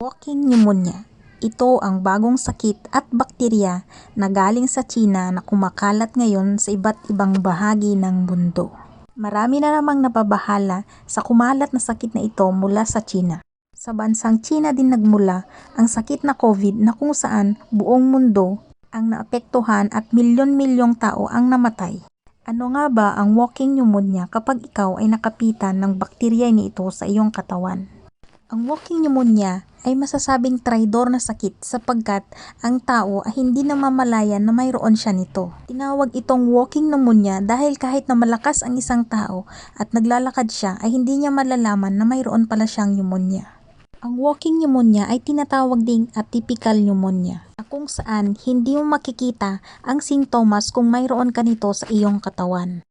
Walking pneumonia. Ito ang bagong sakit at bakterya na galing sa China na kumakalat ngayon sa iba't ibang bahagi ng mundo. Marami na namang nababahala sa kumalat na sakit na ito mula sa China. Sa bansang China din nagmula ang sakit na COVID na kung saan buong mundo ang naapektuhan at milyon-milyong tao ang namatay. Ano nga ba ang walking pneumonia kapag ikaw ay nakapitan ng bakterya nito sa iyong katawan? Ang walking pneumonia ay masasabing traidor na sakit sapagkat ang tao ay hindi namamalayan na mayroon siya nito. Tinawag itong walking pneumonia dahil kahit na malakas ang isang tao at naglalakad siya ay hindi niya malalaman na mayroon pala siyang pneumonia. Ang walking pneumonia ay tinatawag ding atypical pneumonia na kung saan hindi mo makikita ang sintomas kung mayroon ka nito sa iyong katawan.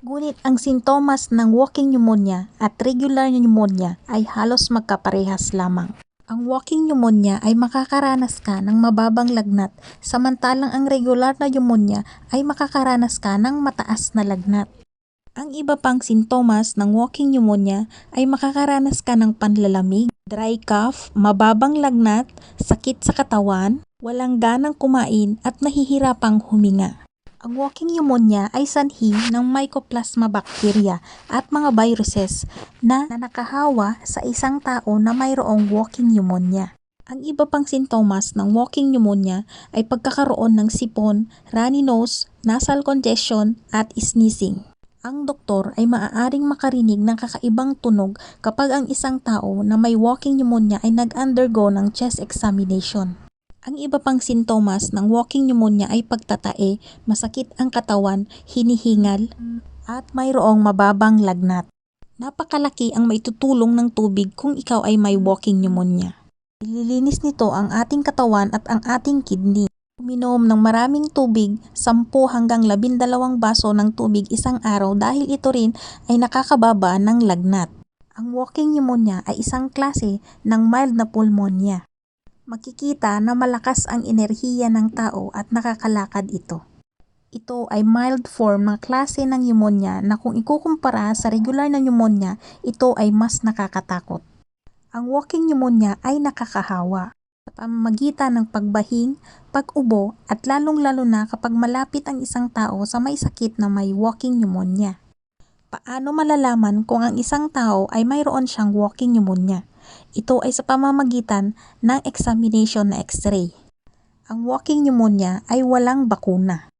Ngunit ang sintomas ng walking pneumonia at regular pneumonia ay halos magkaparehas lamang. Ang walking pneumonia ay makakaranas ka ng mababang lagnat samantalang ang regular na pneumonia ay makakaranas ka ng mataas na lagnat. Ang iba pang sintomas ng walking pneumonia ay makakaranas ka ng panlalamig, dry cough, mababang lagnat, sakit sa katawan, walang ganang kumain at nahihirapang huminga. Ang walking pneumonia ay sanhi ng Mycoplasma bacteria at mga viruses na nakahawa sa isang tao na mayroong walking pneumonia. Ang iba pang sintomas ng walking pneumonia ay pagkakaroon ng sipon, runny nose, nasal congestion at sneezing. Ang doktor ay maaaring makarinig ng kakaibang tunog kapag ang isang tao na may walking pneumonia ay nag-undergo ng chest examination. Ang iba pang sintomas ng walking pneumonia ay pagtatae, masakit ang katawan, hinihingal, at mayroong mababang lagnat. Napakalaki ang maitutulong ng tubig kung ikaw ay may walking pneumonia. Ililinis nito ang ating katawan at ang ating kidney. Uminom ng maraming tubig, 10 hanggang 12 baso ng tubig isang araw dahil ito rin ay nakakababa ng lagnat. Ang walking pneumonia ay isang klase ng mild na pulmonya makikita na malakas ang enerhiya ng tao at nakakalakad ito. Ito ay mild form ng klase ng pneumonia na kung ikukumpara sa regular na pneumonia, ito ay mas nakakatakot. Ang walking pneumonia ay nakakahawa sa pamamagitan ng pagbahing, pag-ubo at lalong-lalo na kapag malapit ang isang tao sa may sakit na may walking pneumonia. Paano malalaman kung ang isang tao ay mayroon siyang walking pneumonia? Ito ay sa pamamagitan ng examination na x-ray. Ang walking pneumonia ay walang bakuna.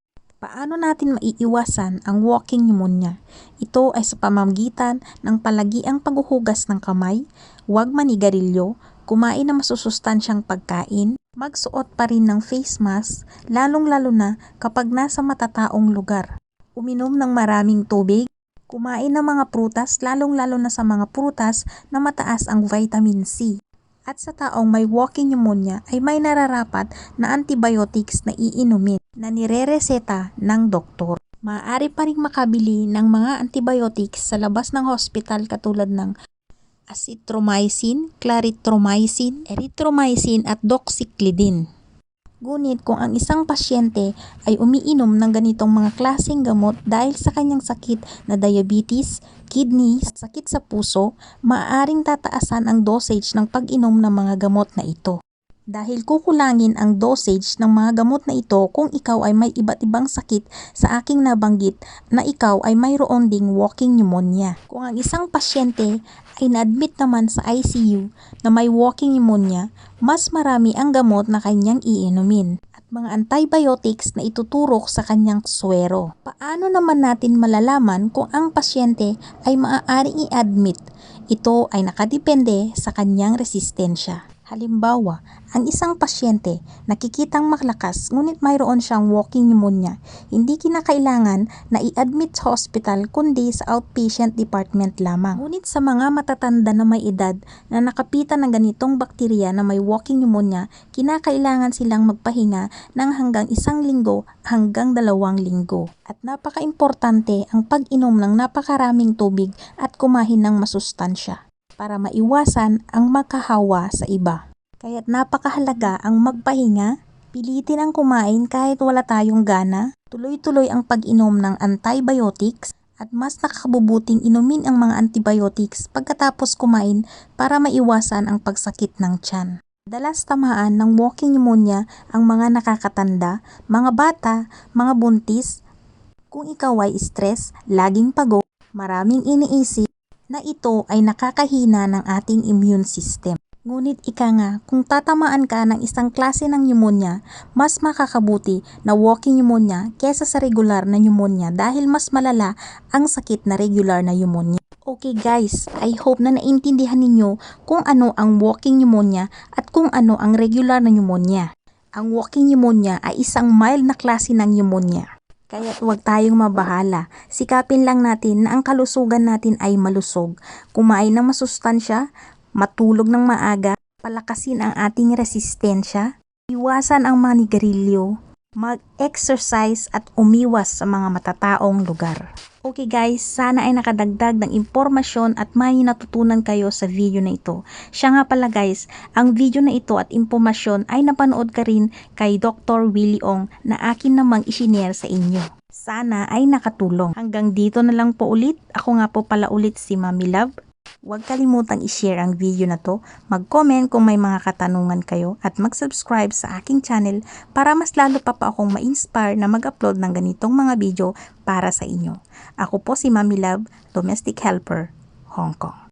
Paano natin maiiwasan ang walking pneumonia? Ito ay sa pamamagitan ng palagiang paghuhugas ng kamay, huwag manigarilyo, kumain ng masusustansyang pagkain, magsuot pa rin ng face mask, lalong-lalo na kapag nasa matataong lugar. Uminom ng maraming tubig, Kumain ng mga prutas, lalong-lalo na sa mga prutas na mataas ang vitamin C. At sa taong may walking pneumonia ay may nararapat na antibiotics na iinumin na nirereseta ng doktor. Maaari pa rin makabili ng mga antibiotics sa labas ng hospital katulad ng azithromycin, clarithromycin, erythromycin at doxycycline. Ngunit kung ang isang pasyente ay umiinom ng ganitong mga klaseng gamot dahil sa kanyang sakit na diabetes, kidney sakit sa puso, maaaring tataasan ang dosage ng pag-inom ng mga gamot na ito. Dahil kukulangin ang dosage ng mga gamot na ito kung ikaw ay may iba't ibang sakit sa aking nabanggit na ikaw ay mayroon ding walking pneumonia. Kung ang isang pasyente ay na-admit naman sa ICU na may walking pneumonia, mas marami ang gamot na kanyang iinumin at mga antibiotics na ituturok sa kanyang swero. Paano naman natin malalaman kung ang pasyente ay maaaring i-admit? Ito ay nakadepende sa kanyang resistensya. Halimbawa, ang isang pasyente nakikitang malakas ngunit mayroon siyang walking pneumonia, hindi kinakailangan na i-admit sa hospital kundi sa outpatient department lamang. Ngunit sa mga matatanda na may edad na nakapitan ng ganitong bakterya na may walking pneumonia, kinakailangan silang magpahinga ng hanggang isang linggo hanggang dalawang linggo. At napaka-importante ang pag-inom ng napakaraming tubig at kumain ng masustansya para maiwasan ang magkahawa sa iba. Kaya't napakahalaga ang magpahinga, pilitin ang kumain kahit wala tayong gana, tuloy-tuloy ang pag-inom ng antibiotics, At mas nakakabubuting inumin ang mga antibiotics pagkatapos kumain para maiwasan ang pagsakit ng tiyan. Dalas tamaan ng walking pneumonia ang mga nakakatanda, mga bata, mga buntis. Kung ikaw ay stress, laging pagod, maraming iniisip, na ito ay nakakahina ng ating immune system. Ngunit ika nga, kung tatamaan ka ng isang klase ng pneumonia, mas makakabuti na walking pneumonia kesa sa regular na pneumonia dahil mas malala ang sakit na regular na pneumonia. Okay guys, I hope na naintindihan ninyo kung ano ang walking pneumonia at kung ano ang regular na pneumonia. Ang walking pneumonia ay isang mild na klase ng pneumonia. Kaya huwag tayong mabahala. Sikapin lang natin na ang kalusugan natin ay malusog. Kumain ng masustansya, matulog ng maaga, palakasin ang ating resistensya, iwasan ang manigarilyo, mag-exercise at umiwas sa mga matataong lugar. Okay guys, sana ay nakadagdag ng impormasyon at may natutunan kayo sa video na ito. Siya nga pala guys, ang video na ito at impormasyon ay napanood ka rin kay Dr. Willie Ong na akin namang isinare sa inyo. Sana ay nakatulong. Hanggang dito na lang po ulit. Ako nga po pala ulit si Mami Love. Huwag kalimutang i-share ang video na to, mag-comment kung may mga katanungan kayo at mag-subscribe sa aking channel para mas lalo pa pa akong ma-inspire na mag-upload ng ganitong mga video para sa inyo. Ako po si Mami Love, Domestic Helper, Hong Kong.